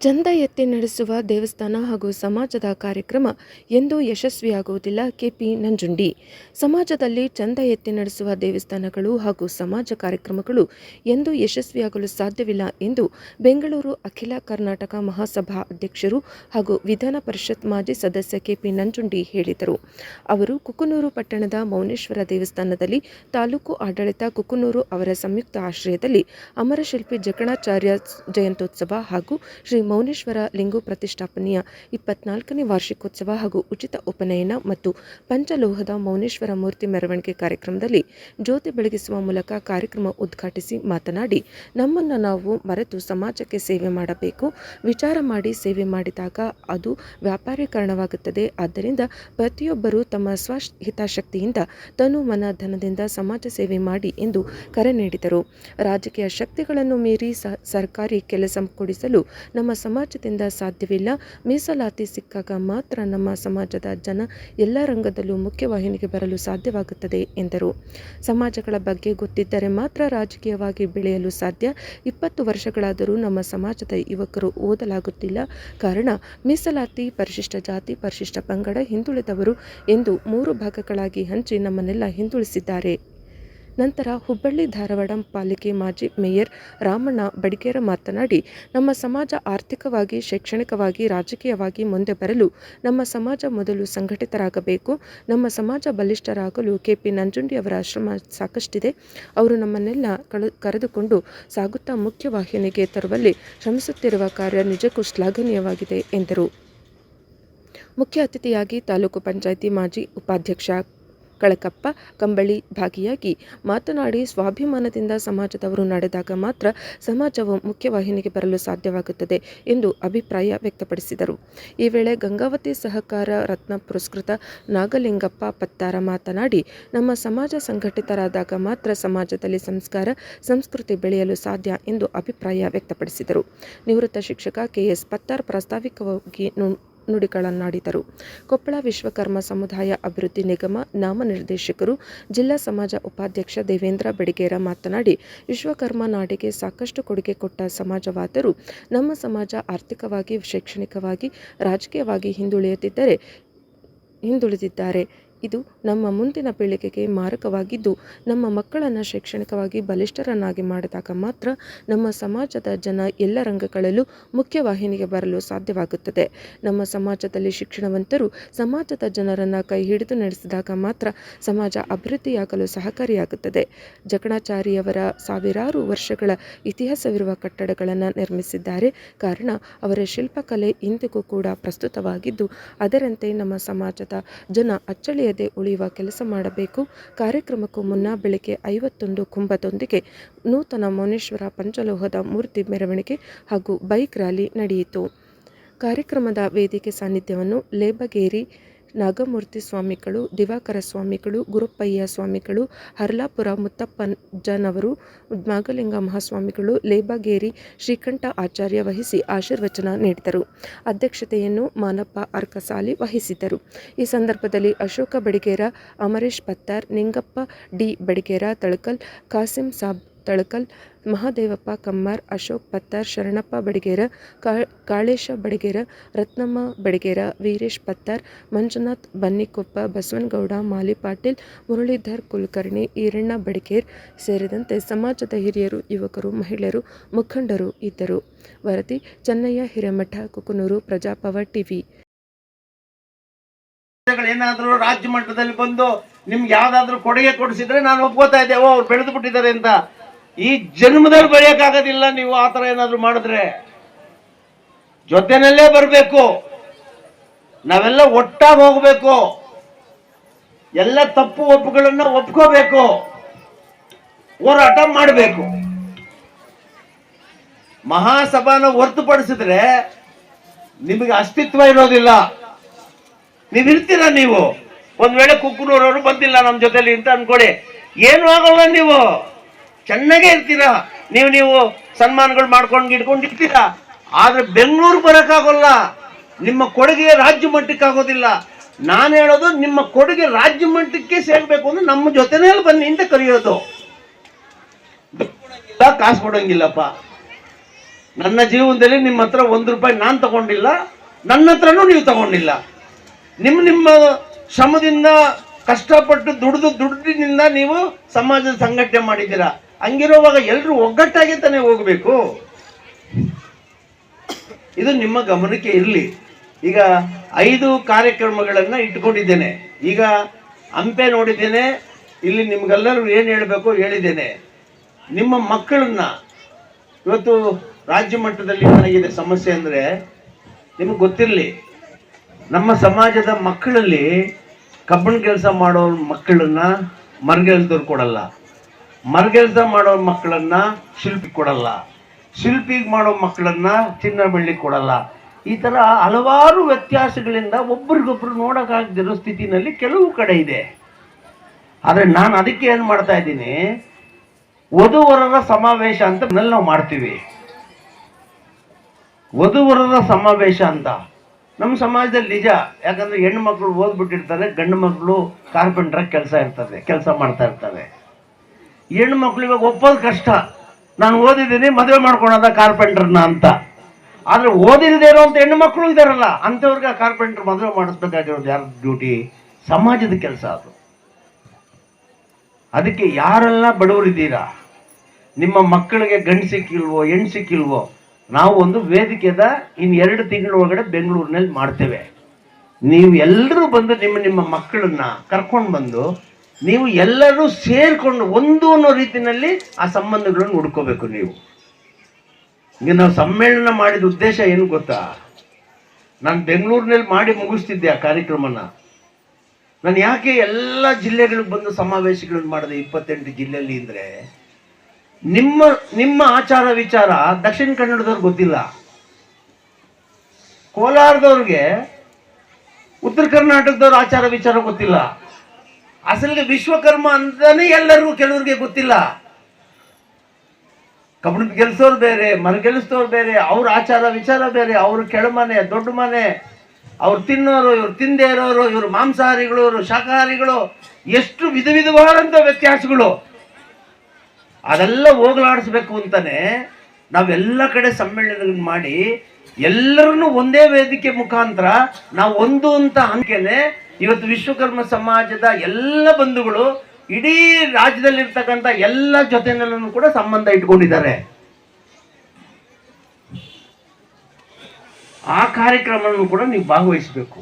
ಚಂದ ಎತ್ತಿ ನಡೆಸುವ ದೇವಸ್ಥಾನ ಹಾಗೂ ಸಮಾಜದ ಕಾರ್ಯಕ್ರಮ ಎಂದೂ ಯಶಸ್ವಿಯಾಗುವುದಿಲ್ಲ ಕೆಪಿ ನಂಜುಂಡಿ. ಸಮಾಜದಲ್ಲಿ ಚಂದ ಎತ್ತಿ ನಡೆಸುವ ದೇವಸ್ಥಾನಗಳು ಹಾಗೂ ಸಮಾಜ ಕಾರ್ಯಕ್ರಮಗಳು ಎಂದೂ ಯಶಸ್ವಿಯಾಗಲು ಸಾಧ್ಯವಿಲ್ಲ ಎಂದು ಬೆಂಗಳೂರು ಅಖಿಲ ಕರ್ನಾಟಕ ಮಹಾಸಭಾ ಅಧ್ಯಕ್ಷರು ಹಾಗೂ ವಿಧಾನ ಪರಿಷತ್ ಮಾಜಿ ಸದಸ್ಯ ಕೆಪಿ ನಂಜುಂಡಿ ಹೇಳಿದರು. ಅವರು ಕುಕನೂರು ಪಟ್ಟಣದ ಮೌನೇಶ್ವರ ದೇವಸ್ಥಾನದಲ್ಲಿ ತಾಲೂಕು ಆಡಳಿತ ಕುಕನೂರು ಅವರ ಸಂಯುಕ್ತ ಆಶ್ರಯದಲ್ಲಿ ಅಮರಶಿಲ್ಪಿ ಜಕಣಾಚಾರ್ಯ ಜಯಂತ್ಯೋತ್ಸವ ಹಾಗೂ ಶ್ರೀ ಮೌನೇಶ್ವರ ಲಿಂಗು ಪ್ರತಿಷ್ಠಾಪನೆಯ ಇಪ್ಪತ್ನಾಲ್ಕನೇ ವಾರ್ಷಿಕೋತ್ಸವ ಹಾಗೂ ಉಚಿತ ಉಪನಯನ ಮತ್ತು ಪಂಚಲೋಹದ ಮೌನೇಶ್ವರ ಮೂರ್ತಿ ಮೆರವಣಿಗೆ ಕಾರ್ಯಕ್ರಮದಲ್ಲಿ ಜ್ಯೋತಿ ಬೆಳಗಿಸುವ ಮೂಲಕ ಕಾರ್ಯಕ್ರಮ ಉದ್ಘಾಟಿಸಿ ಮಾತನಾಡಿ, ನಮ್ಮನ್ನು ನಾವು ಮರೆತು ಸಮಾಜಕ್ಕೆ ಸೇವೆ ಮಾಡಬೇಕು. ವಿಚಾರ ಮಾಡಿ ಸೇವೆ ಮಾಡಿದಾಗ ಅದು ವ್ಯಾಪಾರೀಕರಣವಾಗುತ್ತದೆ. ಆದ್ದರಿಂದ ಪ್ರತಿಯೊಬ್ಬರೂ ತಮ್ಮ ಸ್ವಹಿತಾಶಕ್ತಿಯಿಂದ ತನು ಮನ ಧನದಿಂದ ಸಮಾಜ ಸೇವೆ ಮಾಡಿ ಎಂದು ಕರೆ ನೀಡಿದರು. ರಾಜಕೀಯ ಶಕ್ತಿಗಳನ್ನು ಮೀರಿ ಸರ್ಕಾರಿ ಕೆಲಸ ಕೊಡಿಸಲು ನಮ್ಮ ಸಮಾಜದಿಂದ ಸಾಧ್ಯವಿಲ್ಲ. ಮೀಸಲಾತಿ ಸಿಕ್ಕಾಗ ಮಾತ್ರ ನಮ್ಮ ಸಮಾಜದ ಜನ ಎಲ್ಲ ರಂಗದಲ್ಲೂ ಮುಖ್ಯವಾಹಿನಿಗೆ ಬರಲು ಸಾಧ್ಯವಾಗುತ್ತದೆ, ಎಂದರು. ಸಮಾಜಗಳ ಬಗ್ಗೆ ಗೊತ್ತಿದ್ದರೆ ಮಾತ್ರ ರಾಜಕೀಯವಾಗಿ ಬೆಳೆಯಲು ಸಾಧ್ಯ. ಇಪ್ಪತ್ತು ವರ್ಷಗಳಾದರೂ ನಮ್ಮ ಸಮಾಜದ ಯುವಕರು ಓದಲಾಗುತ್ತಿಲ್ಲ. ಕಾರಣ, ಮೀಸಲಾತಿ, ಪರಿಶಿಷ್ಟ ಜಾತಿ, ಪರಿಶಿಷ್ಟ ಪಂಗಡ ಹಿಂದುಳಿದವರು ಎಂದು ಮೂರು ಭಾಗಗಳಾಗಿ ಹಂಚಿ ನಮ್ಮನ್ನೆಲ್ಲ ಹಿಂದುಳಿಸಿದ್ದಾರೆ. ನಂತರ ಹುಬ್ಬಳ್ಳಿ ಧಾರವಾಡ ಪಾಲಿಕೆ ಮಾಜಿ ಮೇಯರ್ ರಾಮಣ್ಣ ಬಡಿಗೇರ ಮಾತನಾಡಿ, ನಮ್ಮ ಸಮಾಜ ಆರ್ಥಿಕವಾಗಿ, ಶೈಕ್ಷಣಿಕವಾಗಿ, ರಾಜಕೀಯವಾಗಿ ಮುಂದೆ ಬರಲು ನಮ್ಮ ಸಮಾಜ ಮೊದಲು ಸಂಘಟಿತರಾಗಬೇಕು. ನಮ್ಮ ಸಮಾಜ ಬಲಿಷ್ಠರಾಗಲು ಕೆಪಿ ನಂಜುಂಡಿಯವರ ಆಶ್ರಮ ಸಾಕಷ್ಟಿದೆ. ಅವರು ನಮ್ಮನ್ನೆಲ್ಲ ಕರೆದುಕೊಂಡು ಸಾಗುತ್ತಾ ಮುಖ್ಯವಾಹಿನಿಗೆ ತರುವಲ್ಲಿ ಶ್ರಮಿಸುತ್ತಿರುವ ಕಾರ್ಯ ನಿಜಕ್ಕೂ ಶ್ಲಾಘನೀಯವಾಗಿದೆ ಎಂದರು. ಮುಖ್ಯ ಅತಿಥಿಯಾಗಿ ತಾಲೂಕು ಪಂಚಾಯಿತಿ ಮಾಜಿ ಉಪಾಧ್ಯಕ್ಷ ಕಳಕಪ್ಪ ಕಂಬಳಿ ಭಾಗಿಯಾಗಿ ಮಾತನಾಡಿ ಸ್ವಾಭಿಮಾನದಿಂದ ಸಮಾಜದವರು ನಡೆದಾಗ ಮಾತ್ರ ಸಮಾಜವು ಮುಖ್ಯವಾಹಿನಿಗೆ ಬರಲು ಸಾಧ್ಯವಾಗುತ್ತದೆ ಎಂದು ಅಭಿಪ್ರಾಯ ವ್ಯಕ್ತಪಡಿಸಿದರು. ಈ ವೇಳೆ ಗಂಗಾವತಿ ಸಹಕಾರ ರತ್ನ ಪುರಸ್ಕೃತ ನಾಗಲಿಂಗಪ್ಪ ಪತ್ತಾರ ಮಾತನಾಡಿ, ನಮ್ಮ ಸಮಾಜ ಸಂಘಟಿತರಾದಾಗ ಮಾತ್ರ ಸಮಾಜದಲ್ಲಿ ಸಂಸ್ಕಾರ, ಸಂಸ್ಕೃತಿ ಬೆಳೆಯಲು ಸಾಧ್ಯ ಎಂದು ಅಭಿಪ್ರಾಯ ವ್ಯಕ್ತಪಡಿಸಿದರು. ನಿವೃತ್ತ ಶಿಕ್ಷಕ ಕೆಎಸ್ ಪತ್ತಾರ್ ಪ್ರಾಸ್ತಾವಿಕವಾಗಿ ನುಡಿಗಳನ್ನಾಡಿದರು. ಕೊಪ್ಪಳ ವಿಶ್ವಕರ್ಮ ಸಮುದಾಯ ಅಭಿವೃದ್ಧಿ ನಿಗಮ ನಾಮನಿರ್ದೇಶಕರು, ಜಿಲ್ಲಾ ಸಮಾಜ ಉಪಾಧ್ಯಕ್ಷ ದೇವೇಂದ್ರ ಬೆಡಿಗೇರ ಮಾತನಾಡಿ, ವಿಶ್ವಕರ್ಮ ನಾಡಿಗೆ ಸಾಕಷ್ಟು ಕೊಡುಗೆ ಕೊಟ್ಟ ಸಮಾಜವಾದರೂ, ನಮ್ಮ ಸಮಾಜ ಆರ್ಥಿಕವಾಗಿ, ಶೈಕ್ಷಣಿಕವಾಗಿ, ರಾಜಕೀಯವಾಗಿ ಹಿಂದುಳಿಯುತ್ತಿದ್ದರೆ ಹಿಂದುಳಿದಿದ್ದಾರೆ. ಇದು ನಮ್ಮ ಮುಂದಿನ ಪೀಳಿಗೆಗೆ ಮಾರಕವಾಗಿದ್ದು, ನಮ್ಮ ಮಕ್ಕಳನ್ನು ಶೈಕ್ಷಣಿಕವಾಗಿ ಬಲಿಷ್ಠರನ್ನಾಗಿ ಮಾಡಿದಾಗ ಮಾತ್ರ ನಮ್ಮ ಸಮಾಜದ ಜನ ಎಲ್ಲ ರಂಗಗಳಲ್ಲೂ ಮುಖ್ಯವಾಹಿನಿಗೆ ಬರಲು ಸಾಧ್ಯವಾಗುತ್ತದೆ. ನಮ್ಮ ಸಮಾಜದಲ್ಲಿ ಶಿಕ್ಷಣವಂತರು ಸಮಾಜದ ಜನರನ್ನು ಕೈ ಹಿಡಿದು ನಡೆಸಿದಾಗ ಮಾತ್ರ ಸಮಾಜ ಅಭಿವೃದ್ಧಿಯಾಗಲು ಸಹಕಾರಿಯಾಗುತ್ತದೆ. ಜಕಣಾಚಾರಿಯವರ ಸಾವಿರಾರು ವರ್ಷಗಳ ಇತಿಹಾಸವಿರುವ ಕಟ್ಟಡಗಳನ್ನು ನಿರ್ಮಿಸಿದ್ದಾರೆ. ಕಾರಣ, ಅವರ ಶಿಲ್ಪಕಲೆ ಇಂದಿಗೂ ಕೂಡ ಪ್ರಸ್ತುತವಾಗಿದ್ದು, ಅದರಂತೆ ನಮ್ಮ ಸಮಾಜದ ಜನ ಅಚ್ಚಳಿಯ ಉಳಿಯುವ ಕೆಲಸ ಮಾಡಬೇಕು. ಕಾರ್ಯಕ್ರಮಕ್ಕೂ ಮುನ್ನ ಬೆಳಗ್ಗೆ ಐವತ್ತೊಂದು ಕುಂಭದೊಂದಿಗೆ ನೂತನ ಮೌನೇಶ್ವರ ಪಂಚಲೋಹದ ಮೂರ್ತಿ ಮೆರವಣಿಗೆ ಹಾಗೂ ಬೈಕ್ ರ್ಯಾಲಿ ನಡೆಯಿತು. ಕಾರ್ಯಕ್ರಮದ ವೇದಿಕೆ ಸಾನ್ನಿಧ್ಯವನ್ನು ಲೇಬಗೇರಿ ನಾಗಮೂರ್ತಿ ಸ್ವಾಮಿಗಳು, ದಿವಾಕರ ಸ್ವಾಮಿಗಳು, ಗುರುಪ್ಪಯ್ಯ ಸ್ವಾಮಿಗಳು, ಹರ್ಲಾಪುರ ಮುತ್ತಪ್ಪಜ್ಜನವರು ನಾಗಲಿಂಗ ಮಹಾಸ್ವಾಮಿಗಳು, ಲೇಬಗೇರಿ ಶ್ರೀಕಂಠ ಆಚಾರ್ಯ ವಹಿಸಿ ಆಶೀರ್ವಚನ ನೀಡಿದರು. ಅಧ್ಯಕ್ಷತೆಯನ್ನು ಮಾನಪ್ಪ ಅರ್ಕಸಾಲಿ ವಹಿಸಿದ್ದರು ಈ ಸಂದರ್ಭದಲ್ಲಿ ಅಶೋಕ ಬಡಿಗೇರ, ಅಮರೇಶ್ ಪತ್ತಾರ್, ನಿಂಗಪ್ಪ ಡಿ ಬಡಿಗೇರ, ತಳಕಲ್ ಕಾಸಿಂ ಸಾಬ್ ತಳಕಲ್, ಮಹಾದೇವಪ್ಪ, ಕಮ್ಮಾರ್, ಅಶೋಕ್ ಪತ್ತಾರ್, ಶರಣಪ್ಪ ಬಡಿಗೇರ ಕಾಳೇಶ ಬಡಿಗೇರ, ರತ್ನಮ್ಮ ಬಡಿಗೇರ, ವೀರೇಶ್ ಪತ್ತಾರ್, ಮಂಜುನಾಥ್ ಬನ್ನಿಕೊಪ್ಪ, ಬಸವನಗೌಡ, ಮಾಲಿ ಪಾಟೀಲ್, ಮುರಳೀಧರ್ ಕುಲಕರ್ಣಿ, ಈರಣ್ಣ ಬಡಿಗೇರ್ ಸೇರಿದಂತೆ ಸಮಾಜದ ಹಿರಿಯರು, ಯುವಕರು, ಮಹಿಳೆಯರು, ಮುಖಂಡರು ಇದ್ದರು. ವರದಿ, ಚೆನ್ನಯ್ಯ, ಹಿರೇಮಠ, ಕುಕನೂರು, ಪ್ರಜಾಪವ ಟಿವಿ. ಏನಾದರೂ ರಾಜ್ಯ ಮಟ್ಟದಲ್ಲಿ ಬಂದು ನಿಮ್ಗೆ ಯಾವ್ದಾದ್ರು ಕೊಡುಗೆ ಕೊಡಿಸಿದ್ರೆ ನಾನು ಒಪ್ಕೋತಾ ಇದ್ದೆ, ಓ, ಅವ್ರು ಬೆಳೆದು ಬಿಟ್ಟಿದ್ದಾರೆ ಅಂತ. ಈ ಜನ್ಮದಲ್ಲಿ ಬೆಳೆಯೋಕ್ಕಾಗೋದಿಲ್ಲ. ನೀವು ಆ ಥರ ಏನಾದರೂ ಮಾಡಿದ್ರೆ ಜೊತೆನಲ್ಲೇ ಬರಬೇಕು. ನಾವೆಲ್ಲ ಒಟ್ಟಾಗಿ ಹೋಗಬೇಕು. ಎಲ್ಲ ತಪ್ಪು ಒಪ್ಪುಗಳನ್ನ ಒಪ್ಕೋಬೇಕು. ಹೋರಾಟ ಮಾಡಬೇಕು. ಮಹಾಸಭಾನ ಹೊರತುಪಡಿಸಿದ್ರೆ ನಿಮಗೆ ಅಸ್ತಿತ್ವ ಇರೋದಿಲ್ಲ. ನೀವು ಇರ್ತೀರಾ ನೀವು? ಒಂದ್ ವೇಳೆ ಕುಕ್ಕನೂರವರು ಬಂದಿಲ್ಲ ನಮ್ಮ ಜೊತೆಲಿ ಅಂತ ಅನ್ಕೊಳ್ಳಿ. ಏನು ಆಗಲ್ಲ ನೀವು. ಚೆನ್ನಾಗೇ ಇರ್ತೀರಾ. ನೀವು ನೀವು ಸನ್ಮಾನಗಳು ಮಾಡ್ಕೊಂಡು ಇಟ್ಕೊಂಡು ಇರ್ತೀರಾ ಆದ್ರೆ ಬೆಂಗಳೂರು ಬರೋಕ್ಕಾಗೋಲ್ಲ. ನಿಮ್ಮ ಕೊಡುಗೆ ರಾಜ್ಯ ಮಟ್ಟಕ್ಕೆ ಆಗೋದಿಲ್ಲ ನಾನು ಹೇಳೋದು ನಿಮ್ಮ ಕೊಡುಗೆ ರಾಜ್ಯ ಮಟ್ಟಕ್ಕೆ ಸೇರ್ಬೇಕು ಅಂದ್ರೆ ನಮ್ಮ ಜೊತೆನೇ ಬನ್ನಿ ಅಂತ ಕರೆಯೋದು. ಕಾಸು ಕೊಡೋಂಗಿಲ್ಲಪ್ಪ. ನನ್ನ ಜೀವನದಲ್ಲಿ ನಿಮ್ಮ ಹತ್ರ ಒಂದು ರೂಪಾಯಿ ನಾನು ತಗೊಂಡಿಲ್ಲ. ನನ್ನ ಹತ್ರನೂ ನೀವು ತಗೊಂಡಿಲ್ಲ. ನಿಮ್ಮ ನಿಮ್ಮ ಶ್ರಮದಿಂದ ಕಷ್ಟಪಟ್ಟು ದುಡಿದು ದುಡ್ಡಿನಿಂದ ನೀವು ಸಮಾಜದ ಸಂಘಟನೆ ಮಾಡಿದ್ದೀರಾ. ಹಂಗಿರುವಾಗ ಎಲ್ಲರೂ ಒಗ್ಗಟ್ಟಾಗಿ ತಾನೇ ಹೋಗಬೇಕು. ಇದು ನಿಮ್ಮ ಗಮನಕ್ಕೆ ಇರಲಿ. ಈಗ ಐದು ಕಾರ್ಯಕ್ರಮಗಳನ್ನ ಇಟ್ಕೊಂಡಿದ್ದೇನೆ. ಈಗ ಹಂಪೆ ನೋಡಿದ್ದೇನೆ, ಇಲ್ಲಿ ನಿಮ್ಗೆಲ್ಲರೂ ಏನು ಹೇಳಬೇಕು ಹೇಳಿದ್ದೇನೆ. ನಿಮ್ಮ ಮಕ್ಕಳನ್ನ, ಇವತ್ತು ರಾಜ್ಯ ಮಟ್ಟದಲ್ಲಿ ಏನಾಗಿದೆ ಸಮಸ್ಯೆ ಅಂದರೆ, ನಿಮಗೆ ಗೊತ್ತಿರಲಿ, ನಮ್ಮ ಸಮಾಜದ ಮಕ್ಕಳಲ್ಲಿ ಕಬ್ಬಣ ಕೆಲಸ ಮಾಡೋ ಮಕ್ಕಳನ್ನ ಮರಗೆಲ್ದವ್ರು ಕೊಡಲ್ಲ. ಮರಗೆಲ್ಸ ಮಾಡೋ ಮಕ್ಕಳನ್ನ ಶಿಲ್ಪಿ ಕೊಡಲ್ಲ. ಶಿಲ್ಪಿಗೆ ಮಾಡೋ ಮಕ್ಕಳನ್ನ ಚಿನ್ನ ಬೆಳ್ಳಿ ಕೊಡಲ್ಲ. ಈ ಥರ ಹಲವಾರು ವ್ಯತ್ಯಾಸಗಳಿಂದ ಒಬ್ರಿಗೊಬ್ರು ನೋಡೋಕ್ಕಾಗದಿರೋ ಸ್ಥಿತಿನಲ್ಲಿ ಕೆಲವು ಕಡೆ ಇದೆ. ಆದರೆ ನಾನು ಅದಕ್ಕೆ ಏನು ಮಾಡ್ತಾ ಇದ್ದೀನಿ? ವಧುವರರ ಸಮಾವೇಶ ಅಂತ ನಾವು ಮಾಡ್ತೀವಿ. ವಧುವರರ ಸಮಾವೇಶ ಅಂತ. ನಮ್ಮ ಸಮಾಜದಲ್ಲಿ ನಿಜ. ಯಾಕಂದ್ರೆ ಹೆಣ್ಣು ಮಕ್ಕಳು ಓದ್ಬಿಟ್ಟಿರ್ತಾರೆ, ಗಂಡು ಮಕ್ಕಳು ಕಾರ್ಪೆಂಟ್ರಾಗಿ ಕೆಲಸ ಇರ್ತದೆ, ಕೆಲಸ ಮಾಡ್ತಾ ಇರ್ತವೆ. ಹೆಣ್ಣು ಮಕ್ಳು ಇವಾಗ ಒಪ್ಪೋದು ಕಷ್ಟ. ನಾನು ಓದಿದ್ದೀನಿ, ಮದುವೆ ಮಾಡ್ಕೊಳದ ಕಾರ್ಪೆಂಟರ್ನ ಅಂತ. ಆದ್ರೆ ಓದಿರದೇ ಅಂತ ಹೆಣ್ಣು ಮಕ್ಕಳು ಇದಾರಲ್ಲ, ಅಂಥವ್ರಿಗೆ ಕಾರ್ಪೆಂಟರ್ ಮದುವೆ ಮಾಡಿಸ್ಬೇಕಾಗಿರೋದು ಯಾರ ಡ್ಯೂಟಿ? ಸಮಾಜದ ಕೆಲಸ ಅದು. ಅದಕ್ಕೆ ಯಾರೆಲ್ಲ ಬಡವರಿದ್ದೀರಾ? ನಿಮ್ಮ ಮಕ್ಕಳಿಗೆ ಗಂಡು ಸಿಕ್ಕಿಲ್ವೋ ಹೆಣ್ಣು ಸಿಕ್ಕಿಲ್ವೋ? ನಾವು ಒಂದು ವೇದಿಕೆದ ಇನ್ನು ಎರಡು ತಿಂಗಳ ಒಳಗಡೆ ಬೆಂಗಳೂರಿನಲ್ಲಿ ಮಾಡ್ತೇವೆ. ನೀವು ಎಲ್ಲರೂ ಬಂದು ನಿಮ್ಮ ನಿಮ್ಮ ಮಕ್ಕಳನ್ನ ಕರ್ಕೊಂಡು ಬಂದು ನೀವು ಎಲ್ಲರೂ ಸೇರಿಕೊಂಡು ಒಂದು ಅನ್ನೋ ರೀತಿಯಲ್ಲಿ ಆ ಸಂಬಂಧಗಳನ್ನು ಹುಡ್ಕೋಬೇಕು ನೀವು. ಈಗ ನಾವು ಸಮ್ಮೇಳನ ಮಾಡಿದ ಉದ್ದೇಶ ಏನು ಗೊತ್ತಾ? ನಾನು ಬೆಂಗಳೂರಿನಲ್ಲಿ ಮಾಡಿ ಮುಗಿಸ್ತಿದ್ದೆ ಆ ಕಾರ್ಯಕ್ರಮನ. ನಾನು ಯಾಕೆ ಎಲ್ಲ ಜಿಲ್ಲೆಗಳಿಗೆ ಬಂದು ಸಮಾವೇಶಗಳನ್ನು ಮಾಡಿದೆ ಇಪ್ಪತ್ತೆಂಟು ಜಿಲ್ಲೆಯಲ್ಲಿ ಅಂದರೆ, ನಿಮ್ಮ ನಿಮ್ಮ ಆಚಾರ ವಿಚಾರ ದಕ್ಷಿಣ ಕನ್ನಡದವ್ರಿಗೆ ಗೊತ್ತಿಲ್ಲ. ಕೋಲಾರದವ್ರಿಗೆ ಉತ್ತರ ಕರ್ನಾಟಕದವ್ರ ಆಚಾರ ವಿಚಾರ ಗೊತ್ತಿಲ್ಲ. ಅಸಲಿಗೆ ವಿಶ್ವಕರ್ಮ ಅಂತಾನೆ ಎಲ್ಲರಿಗೂ ಕೆಲವ್ರಿಗೆ ಗೊತ್ತಿಲ್ಲ. ಕಬ್ಬಿಣದ ಗೆಲ್ಸೋರು ಬೇರೆ, ಮನ ಗೆಲ್ಲಿಸೋರು ಬೇರೆ, ಅವ್ರ ಆಚಾರ ವಿಚಾರ ಬೇರೆ, ಅವ್ರ ಕೆಳಮನೆ ದೊಡ್ಡ ಮನೆ, ಅವ್ರು ತಿನ್ನೋರು, ಇವ್ರು ತಿಂದೇ ಇರೋರು, ಇವರು ಮಾಂಸಾಹಾರಿಗಳು, ಇವರು ಶಾಕಾಹಾರಿಗಳು, ಎಷ್ಟು ವಿಧ ವಿಧವಾದಂಥ ವ್ಯತ್ಯಾಸಗಳು. ಅದೆಲ್ಲ ಹೋಗಲಾಡಿಸ್ಬೇಕು ಅಂತಾನೆ ನಾವೆಲ್ಲ ಕಡೆ ಸಮ್ಮೇಳನಗಳನ್ನ ಮಾಡಿ ಎಲ್ಲರನ್ನು ಒಂದೇ ವೇದಿಕೆ ಮುಖಾಂತರ ನಾವು ಒಂದು ಅಂತ ಅಂಕೆನೆ ಇವತ್ತು ವಿಶ್ವಕರ್ಮ ಸಮಾಜದ ಎಲ್ಲ ಬಂಧುಗಳು ಇಡೀ ರಾಜ್ಯದಲ್ಲಿರ್ತಕ್ಕಂಥ ಎಲ್ಲ ಜೊತೆನಲ್ಲೂ ಕೂಡ ಸಂಬಂಧ ಇಟ್ಕೊಂಡಿದ್ದಾರೆ. ಆ ಕಾರ್ಯಕ್ರಮವನ್ನು ಕೂಡ ನೀವು ಭಾಗವಹಿಸಬೇಕು.